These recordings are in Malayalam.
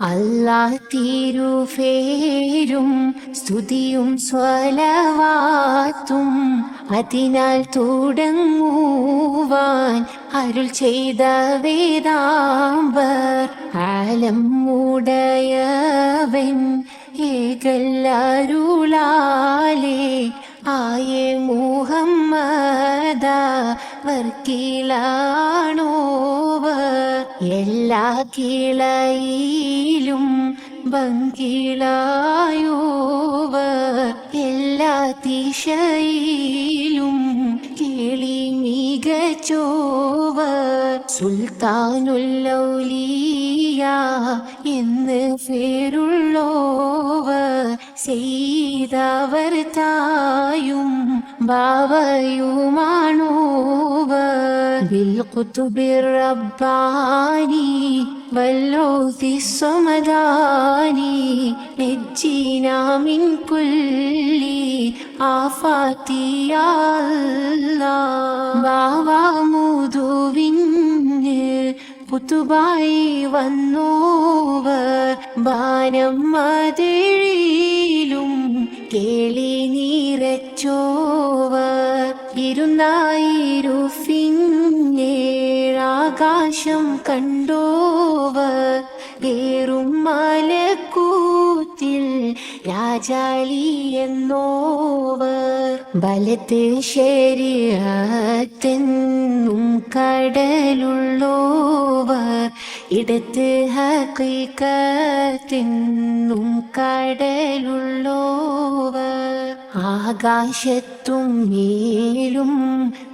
അല്ലാഹ് തിരുഫേരും സ്തുതിയും സ്വലവാത്തും അതിനാൽ തുടങ്ങുവാൻ അരുൾ ചെയ്ത വേദാംബർ ആലം ഉടയവൻ ഏകല്ലരുളാലേ ആയേ മുഹമ്മദ വർക്കിലാണോവർ എല്ലാ കിളയിലും ബങ്കിളായോവർ എല്ലാ ദിശയിലും കിളി മികച്ചോവർ സുൽത്താനുല്ലൗലിയ എന്ന് പേരുള്ളോവർ ഇതവർ തായും ബിൽകുത്തുബിർ റബ്ബാനി വല്ലോതി സ്വമദാനി നജ്ജീനാമിൻ കുല്ലി ആഫാത്തിയല്ല ബാവ മുതുവിന് പുതുബായി ബാനം മതിഴിയിലും കേളി നീരച്ചോവർ ഇരുന്നായിരുഫിന്നേഴാകാശം കണ്ടോവർ കേറും മലക്കൂത്തിൽ രാജാലി എന്നോവർ. ബലത്ത് ശരിയത്തെന്നും കടലുള്ളോവർ. ഇടത്ത് ഹിക്കും കടലുള്ളോവ ആകാശത്തും മേലും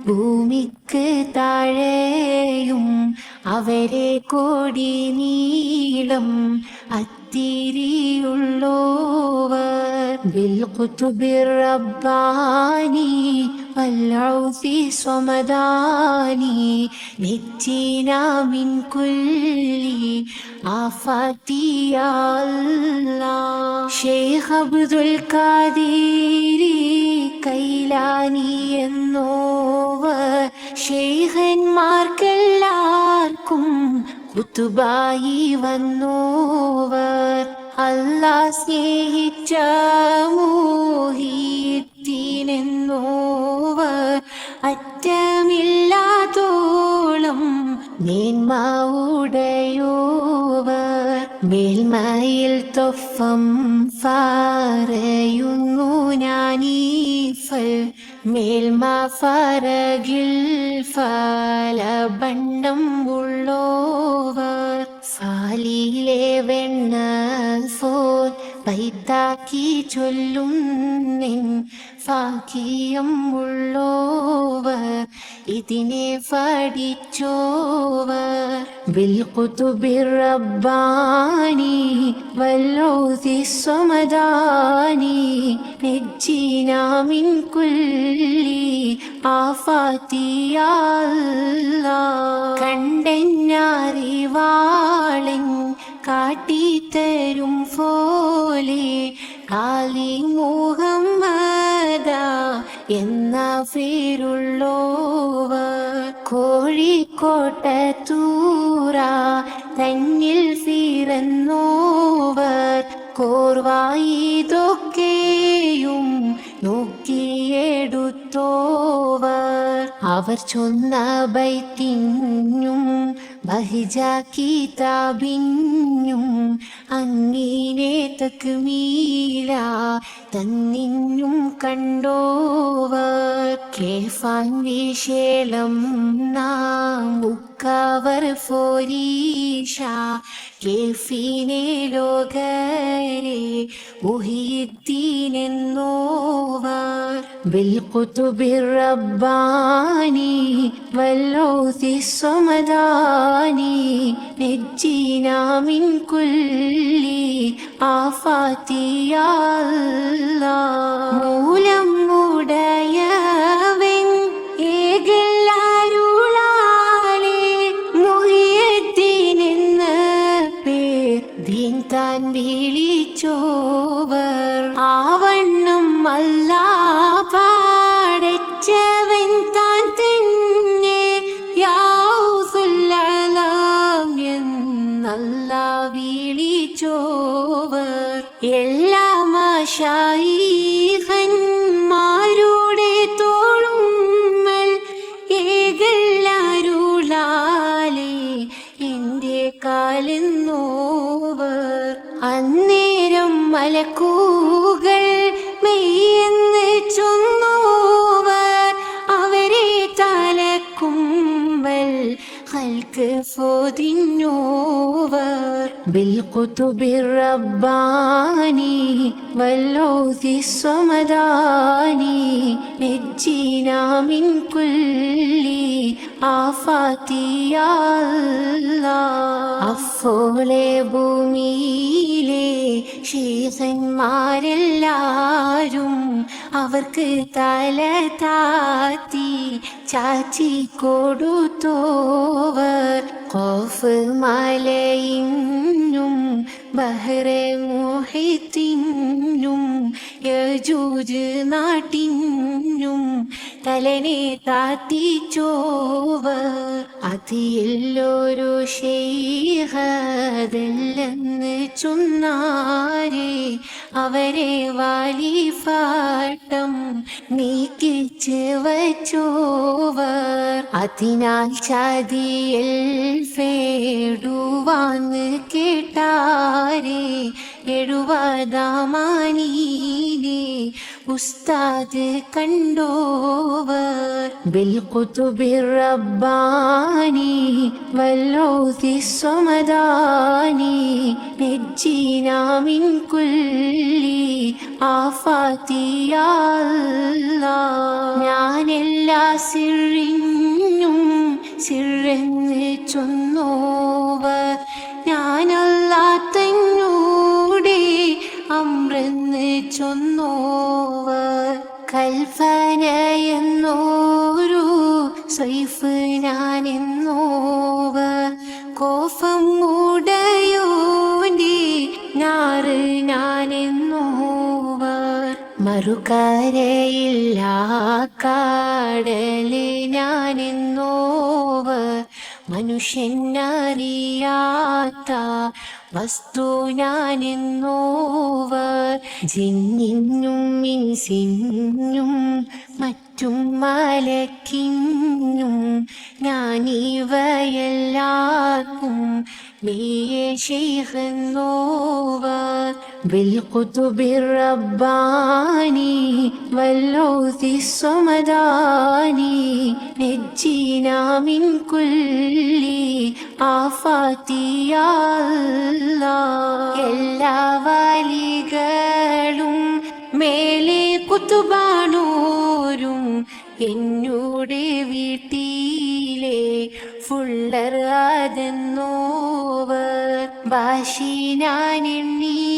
ഭൂമിക്ക് താഴെയും അവരെ കോടി നീളം അത്തിരിയുള്ളോവർ ബിൽ കുത്തുബിർ റബ്ബാനി والعوث صمداني نجينا من كل آفات يا الله شيخ عبد القادر കൈലാനി എന്നോവർ ഷെയ്ഖന്മാർക്കെല്ലാവർക്കും കുത്തുബായി വന്നോവർ അല്ലാ സ്നേഹിച്ച മോഹിത്തിനെന്നോവർ മേന്മ ഉടയോവർ മേൽമയിൽ തൊഫം ഫാറയുന്നു ഞാനീഫൽ മേൽമ ഫറകിൽ ഫലബണ്ടം ഉള്ളോവർ. ഫാലിയിലെ വെണ്ണ ഫോൻ പൈത്താക്കി ചൊല്ലും നിൻ ഫാക്കിയം ഉള്ളോവർ. ഇതിനെ പഠിച്ചോവർ. റബ്ബാനി വല്ലോതി സ്വമദാനി നജ്ജീനാമിൻ കുല്ലി ആഫാത്തിയല്ല കണ്ടെന്നറിവാളൻ കാട്ടിത്തരും പോലെ കാലി മോഹമ്മ എന്ന പേരുള്ളോവർ കോഴിക്കോട്ടത്തൂറ തന്നിൽ പിറന്നോവർ കോർവായിതൊക്കെയും നോക്കിയെടുത്തോവർ. അവർ ചൊന്ന ബൈത്തിഞ്ഞും ബഹിജ കിതാബിനും അങ്ങിനെ തക്മീല കണ്ടോവ. കണ്ടോവർ കേഫാൻ വിശേലം നാം കാവർ ഫോരീഷ കേഫീനെ ലോകരെ മുഹീദ്ദീനെന്നോവാർ ബിൽഖുതുബി സ്വമദാനി നെജീനാമിൻ മിൻ കുല്ലി ആഫാതിയ മൂലം ഉടയ കാലെന്നോവർ അന്നേരം മലക്കൂകൾ മെയ്യെന്ന് ചൊന്നോവർ. അവരെ തലക്കുമ്പൽ ഹൽക്ക് ഫോതിന്നോവർ بالقطب الرباني والعوث الصمداني نجينا من كل അഫോലെ ഭൂമിയിലെ ശീസന്മാരെല്ലാരും അവർക്ക് തല താത്തി ചാച്ചി കൊടുത്തോവർ. കോഫ് മലയിന്നും ബഹ്റെ മോഹിത്തിനും യജൂജ് നാട്ടിനും തലനെ താത്തിച്ചോവർ അതിലൊരു ഷെയ്ഹതല്ലെന്ന് ചുന്നാരെ. അവരെ വാലിഫാട്ടം നീക്കിച്ച് വച്ചോവർ. അതിനാൽ ചതിയിൽ ഫേടുവാന്ന് കേട്ടാരെ. എഴുപതാമാനീലെ ഉസ്താദ് കണ്ടോവർ بالقطب الرباني واللوث الصمداني نجينا من كل آفات يا الله ഞാൻ എല്ലാ സിറിഞ്ഞും സിറെന്ന് ചൊന്നോവർ ഞാനല്ലാത്തന്നൂടെ അമ്രെന്ന് ചൊന്നോവർ എന്നോരു സൈഫ് ഞാൻ എന്നോവ കോഫം മൂടയോണ്ടി ഞാറ് ഞാൻ എന്നോവർ മറുകരയില്ല കാടൽ ഞാൻ എന്നോവർ മനുഷ്യനറിയാത്ത വസ്തു ഞാൻ എന്നോവർ ജിന്നിനും മറ്റ മറ്റും മലക്കിനും ഞാനിവയെല്ലാവർക്കും നീയെ ശൈഖെന്നോവർ بالقطب الرباني واللوث الصمداني نجينا من كل آفات يا الله എല്ലാ വലികളും മേലെ കുത്തുബാണോരും എന്നോട് വീട്ടിലെ ഫുള്ളർ അതെന്നോവർ ഭാഷി ഞാൻ എണ്ണി